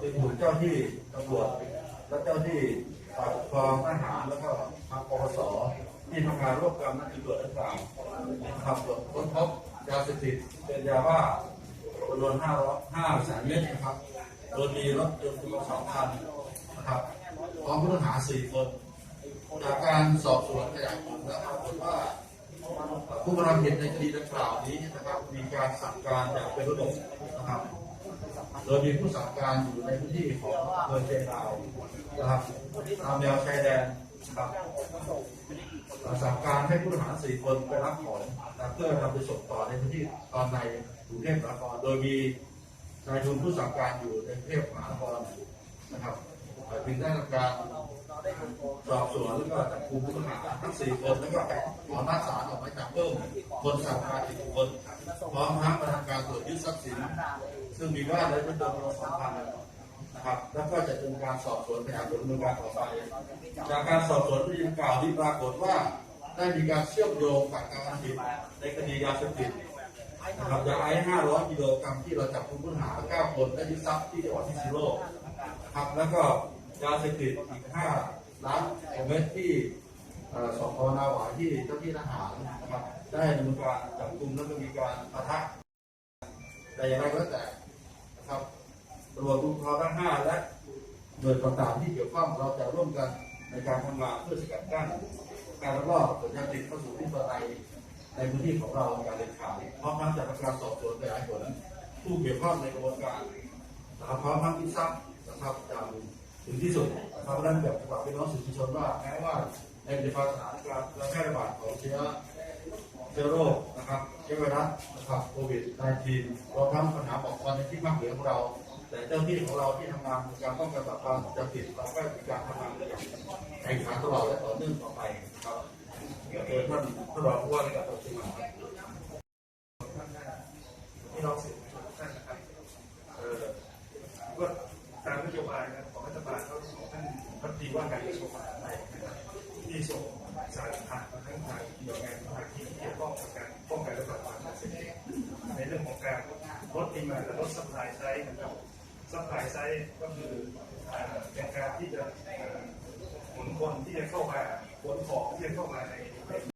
จึงถูกเจ้าที่ตำรวจและเจ้าที่ฝ่ายปกครองทหารแล้วก็ทางปปสที่ทำงานร่วมกันนั้นตำรวจดังกล่าวนะครับตรวจค้นพบยาเสพติดเป็นยาบ้าจำนวน5 5แสนเมตรนะครับ โดยมีรถยนต์จำนวนสองคันนะครับพร้อมผู้ต้องหาสี่คนจากการสอบสวนขยายผลแล้วปรากฏว่าผู้กระทำผิดในคดีดังกล่าวนี้นะครับ มีการสั่งการอย่างเป็นระบบนะครับ โดยมีผู้สั่งการอยู่ในพื้นที่ของอำเภอเชียงดาวนะครับตามแนวชายแดนนะครับสั่งการให้ผู้ต้องหารสี่คนไปรับของนะเพื่อนำไปส่งต่อในพื้นที่ตอนในกรุงเทพมหานครโดยมีนายทุนผู้สั่งการอยู่ในกรุงเทพมหานครนะครับจึงได้ทำการสอบสวนแล้วก็จับกลุ่มผู้ต้องหาทั้งสี่คนแล้วก็ขอหน้าศาลออกหมายจับเพิ่มคนสั่งการอีกคน พร้อมทั้งมาทำการตรวจยึดทรัพย์สิน ซึ่งมีบ้านและเป็นจำนวสองพันนะครับ แล้วก็จะดำเนินการสอบสวนขยายผลดำเนินการต่อไป จากการสอบสวนที่กล่าวที่ปรากฏว่า ได้มีการเชื่อมโยงกับการกระทำผิดในคดียาเสพติดนะครับยาไอซ์500กิโลกรัมที่เราจับกลุ่มผู้ต้องหา 9 คนและยึดทรัพย์ที่จังหวัดพิษณุโลกครับ แล้วก็ยาเสพติดอีก 5 ล้านเม็ดที่สพนาหวายที่เจ้าที่ทหารนะครับ ได้ดำเนินการจับกลุ่มแล้วก็มีการปะทะแต่อย่างไรก็แล้วแต่นะครับตำรวจภูธรทั้งห้าและหน่วยต่างๆที่เกี่ยวข้องเราจะร่วมกันในการทำงานเพื่อสกัดกั้นการลักลอบขนยาติดเข้าสู่ที่ประเทศไทยในพื้นที่ของเราอย่างเด็ดขาดพร้อมทั้งจะทำการสอบสวนขยายผลผู้เกี่ยวข้องในกระบวนการนะครับพร้อมทั้งที่ทรัพย์นะครับอย่างถึงที่สุดนะครับดังนั้นแบบฝากพี่น้องสื่อมวลชนว่าแม้ว่าในปฏิบัติสถานการณ์การแพร่ระบาดของเชื้อ ชื้อโรคนะครับเชื้อไวรัสนะครับโควิด -19 รวมทั้งปัญหาปกครองในที่ภาคเหนือของเรา แต่เจ้าที่ของเราที่ทำงานการป้องกันปราบปรามจะผิดเราก็มีการทำงานอย่างแข่งขันตลอดและต่อเนื่องต่อไปนะครับเดี๋ยวเชิญท่านท่านรองผู้ว่าราชการจังหวัดเชียงใหม่ครับพี่น้องสื่อทุกท่านนะครับเออก็ตามนโยบายของรัฐบาลเขาของท่านรัฐมนตรีว่าการกระทรวงมหาดไทยนะครับที่ส่งสารผ่านมาทั้งทางหน่วยงาน การลดปริมาและลดสัพพลายไซส์นะครับสัพพลายไซส์ก็คือเป็นการที่จะเอ่อขนคนที่จะเข้ามาขนของที่จะเข้ามาใน